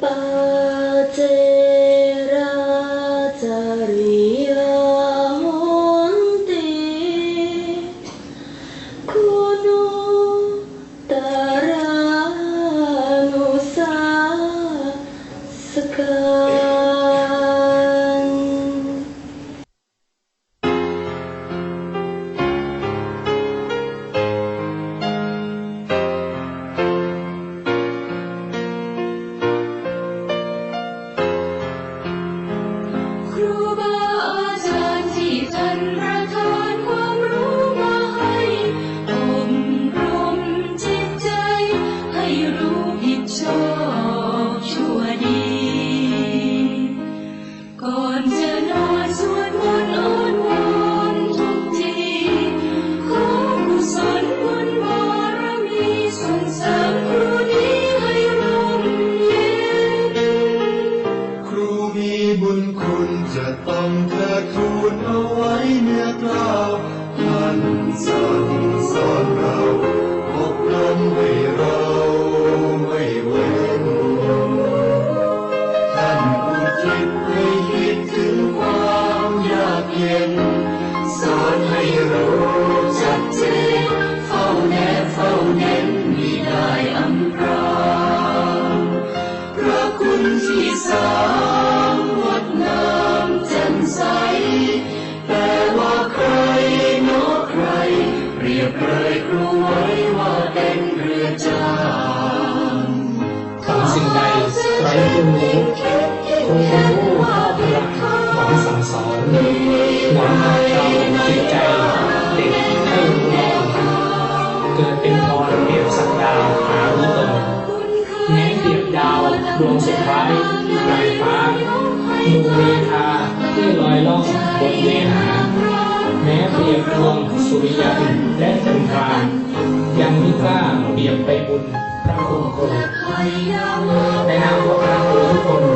Bye. Uba Ajati ไว้เนื้อกล้าวท่านสั่งสอนเรา คู้คนรู้ว่าพลังหวังสั่งสอนหวังพาเราจิตใจเด็กให้รู้นอนเกิดเป็นพรเปรียบสักดาวหารู้ตนแม้เปรียบดาวดวงสุดท้ายลายฟ้าดูเมฆาที่ลอยล่องบนเวหาแม้เปรียบดวงสุริยันและจันทรายังมีกล้าเปรียบไปบุญ ในนามของพระองค์ทุกคน